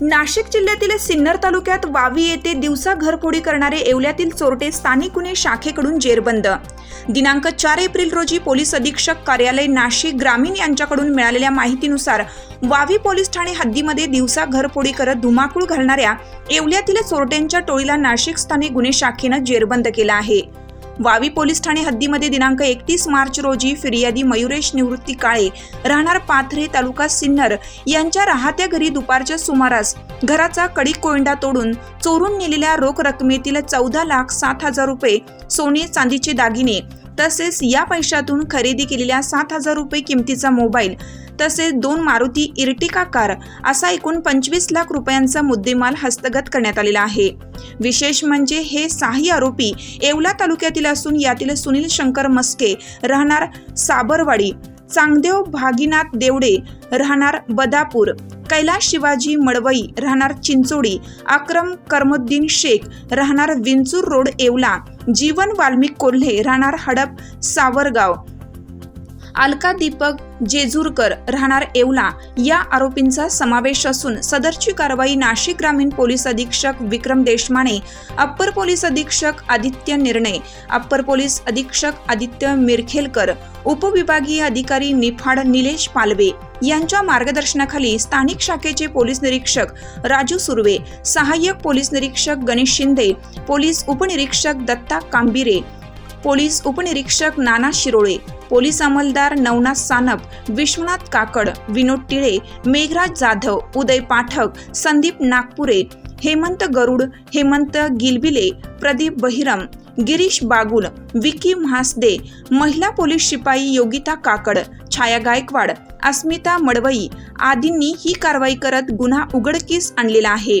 नाशिक जिल्ह्यातील सिन्नर तालुक्यात वावी येथे दिवसा घरफोडी करणारे येवल्यातील चोरटे स्थानिक गुन्हे शाखेकडून जेरबंद. दिनांक चार एप्रिल रोजी पोलीस अधीक्षक कार्यालय नाशिक ग्रामीण यांच्याकडून मिळालेल्या माहितीनुसार वावी पोलीस ठाणे हद्दीमध्ये दिवसा घरफोडी करत धुमाकूळ घालणाऱ्या येवल्यातील चोरट्यांच्या टोळीला नाशिक स्थानिक गुन्हे शाखेनं जेरबंद केला आहे. वावी पोलीस ठाणे हद्दीमध्ये दिनांक एकतीस मार्च रोजी फिर्यादी मयुरेश निवृत्ती काळे राहणार पाथरे तालुका सिन्नर यांच्या राहत्या घरी दुपारच्या सुमारास घराचा कडी कोयंडा तोडून चोरून नेलेल्या रोख रकमेतील चौदा लाख सात हजार रुपये सोने चांदीचे दागिने तसेच या पैशातून खरेदी केलेल्या सात हजार रुपये किमतीचा मोबाईल तसेच दोन मारुती इर्टिका कार असा एकूण पंचवीस लाख रुपयांचा मुद्देमाल हस्तगत करण्यात आलेला आहे. विशेष म्हणजे हे साही आरोपी येवला तालुक्यातील असून यातील सुनील शंकर मस्के राहणार साबरवाडी. चांगदेव भागीनाथ देवडे राहणार बदापूर. कैलाश शिवाजी मडवई राहणार चिंचोडी. अक्रम करमुद्दीन शेख राहणार विंचूर रोड येवला. जीवन वाल्मिक कोल्हे राहणार हडप सावरगाव. अलका दीपक जेजूरकर राहणार येवला. या आरोपींचा समावेश असून सदरची कारवाई नाशिक ग्रामीण पोलीस अधीक्षक विक्रम देशमाने अप्पर पोलीस अधीक्षक आदित्य निर्णय अप्पर पोलीस अधीक्षक आदित्य मिरखेलकर उपविभागीय अधिकारी निफाड निलेश पालवे यांच्या मार्गदर्शनाखाली स्थानिक शाखेचे पोलीस निरीक्षक राजू सुर्वे सहाय्यक पोलीस निरीक्षक गणेश शिंदे पोलीस उपनिरीक्षक दत्ता कांबिरे पोलीस उपनिरीक्षक नाना शिरोळे पोलीस अंमलदार नवनाथ सानप विश्वनाथ काकड विनोद टिळे मेघराज जाधव उदय पाठक संदीप नागपुरे हेमंत गरुड हेमंत गिलबिले प्रदीप बहिरम गिरीश बागुल विकी म्हासदे महिला पोलीस शिपाई योगिता काकड छाया गायकवाड अस्मिता मडवई आदींनी ही कारवाई करत गुन्हा उघडकीस आणलेला आहे.